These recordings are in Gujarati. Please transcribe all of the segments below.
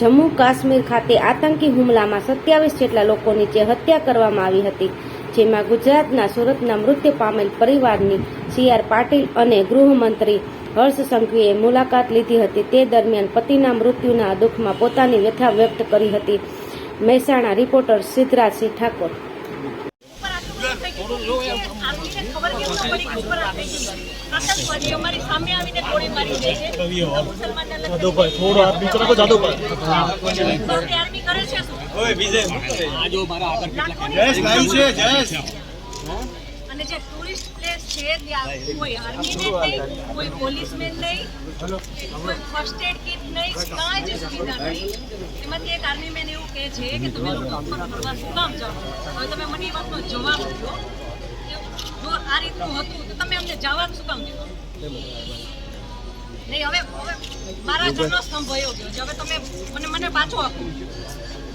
જમ્મુ કાશ્મીર ખાતે આતંકી હુમલામાં સત્યાવીસ જેટલા લોકોની જે હત્યા કરવામાં આવી હતી, જેમાં ગુજરાતના સુરતના મૃત્યુ પામેલ પરિવારની સી આર પાટીલ અને ગૃહમંત્રી હર્ષ સંઘવીએ મુલાકાત લીધી હતી. તે દરમિયાન પતિના મૃત્યુના દુઃખમાં પોતાની વ્યથા વ્યક્ત કરી હતી. મહેસાણા રિપોર્ટર સિદ્ધરાજસિંહ ઠાકોર અમારી સામે આવીને ગોળી મારી દે છે મુસલમાનને લગતી જાદવભાઈ થોડો હાથ નીચે રાખો જાદવભાઈ ભારતીય આર્મી કરે છે શું જયેશ લાઈવ છે જયેશ અને જે ટુરિસ્ટ પ્લેસ છે ત્યાં કોઈ આર્મીને નહીં કોઈ પોલીસમેન નહીં કોઈ ફર્સ્ટ એડ કિટ નહીં કાંઈ જ સુવિધા નહીં. એમાંથી એક આર્મી મેન એવું કહે છે કે તમે લોકો ઉપર ફરવા શું કામ જાઓ? હવે તમે મને એ વાતનો જવાબ આપો. જો આ રીતનું હતું તો તમે અમને જવાબ શું કામ દીધો? નહીં હવે હવે મારા ઘરનો સ્તંભ ભયો ગયો છે. હવે તમે મને મને પાછો આપો.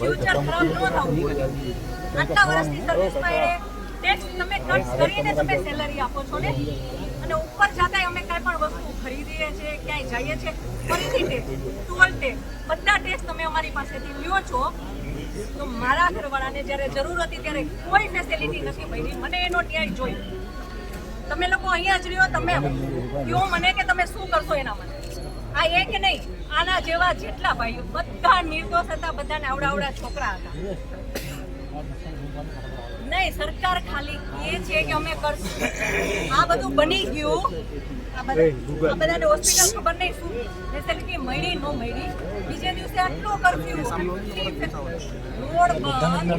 ફ્યુચર ખરાબ ન થવું જોઈએ આટલા વર્ષની સર્વિસમાં એ ટેક્સ તમે કટ કરીને તમે સેલરી આપો છો ને? અને ઉપર જતા અમે કાંઈ પણ વસ્તુ ખરીદીએ છીએ, ક્યાંય જઈએ છીએ, ફરીથી ટેક્સ ટોલ ટેક્સ બધા ટેક્સ તમે અમારી પાસેથી લ્યો છો. તો મારા ઘરવાળાને જ્યારે જરૂર હતી ત્યારે કોઈ ફેસિલિટી નથી મળી. મને એનો ન્યાય જોઈ. તમે લોકો અહીંયા જ રહ્યો, તમે કહો મને કે તમે શું કરશો એના માટે આ એક નહીં આના જેવા જેટલા ભાઈઓ બધા નિર્દોષ હતા બધાને આવડાવડા છોકરા હતા. નહીં સરકાર ખાલી એ છે કે અમે કરશું. આ બધું બની ગયું. આ બધાને હોસ્પિટલ ખબર નહીં શું ફેસિલિટી મળી ન મળી. બીજે દિવસે આટલો કરફ્યુ રોડ બંધ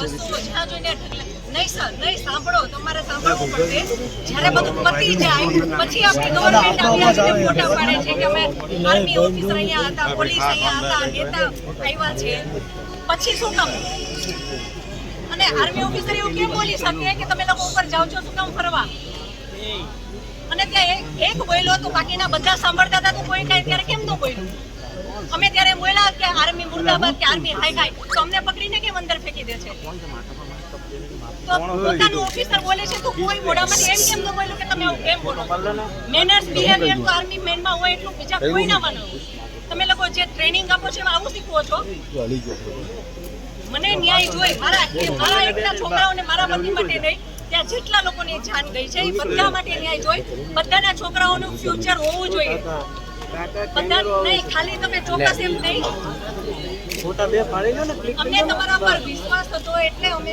બસો જોઈને. નહીં સર, નહીં, સાંભળો, તમારે સાંભળવું પડશે. જ્યારે બધું પતી જાય, પછી આપણી ગવર્મેન્ટ પાડે છે કે આર્મી ઓફિસર અહીંયા હતા પોલીસ અહીંયા હતા, નેતા છે. પછી શું કામ? અને આર્મી ઓફિસર એવું કેમ બોલી શકે કે તમે લોકો ઉપર જાઓ છો, શું કામ ફરવા? અને ત્યાં એક બોલ્યો તો બાકીના બધા સાંભળતા હતા, તો કોઈ કાંઈ ત્યારે કેમ ન બોલ્યું? અમે ત્યારે બોલ્યા કે આર્મી મુર્દાબાદ, કે આર્મી હાય હાય તો અમને પકડીને કેમ અંદર ફેંકી દે છે? પોતાનું ઓફિસર બોલે છે તો કોઈ મોઢામાંથી એમ કેમ ન બોલ્યું કે તમે આવું કેમ બોલો મેનર્સ બિહેવિયર તો આર્મી મેનમાં હોય એટલું બીજા કોઈ ના માનો તમે લોકો જે ટ્રેનિંગ આપો છો એમાં આવું શીખવો છો? મને ન્યાય જોઈએ. મારા મારા એકના છોકરાઓને મારા પતિ માટે નહીં. ત્યાં જેટલા લોકોની જાન ગઈ છે એ બધા માટે ન્યાય જોઈ બધાના છોકરાઓનું ફ્યુચર હોવું જોઈએ. બધા નહીં ખાલી તમે ચોક્કસ એમ નહીં. અમને તમારા પર વિશ્વાસ હતો એટલે અમે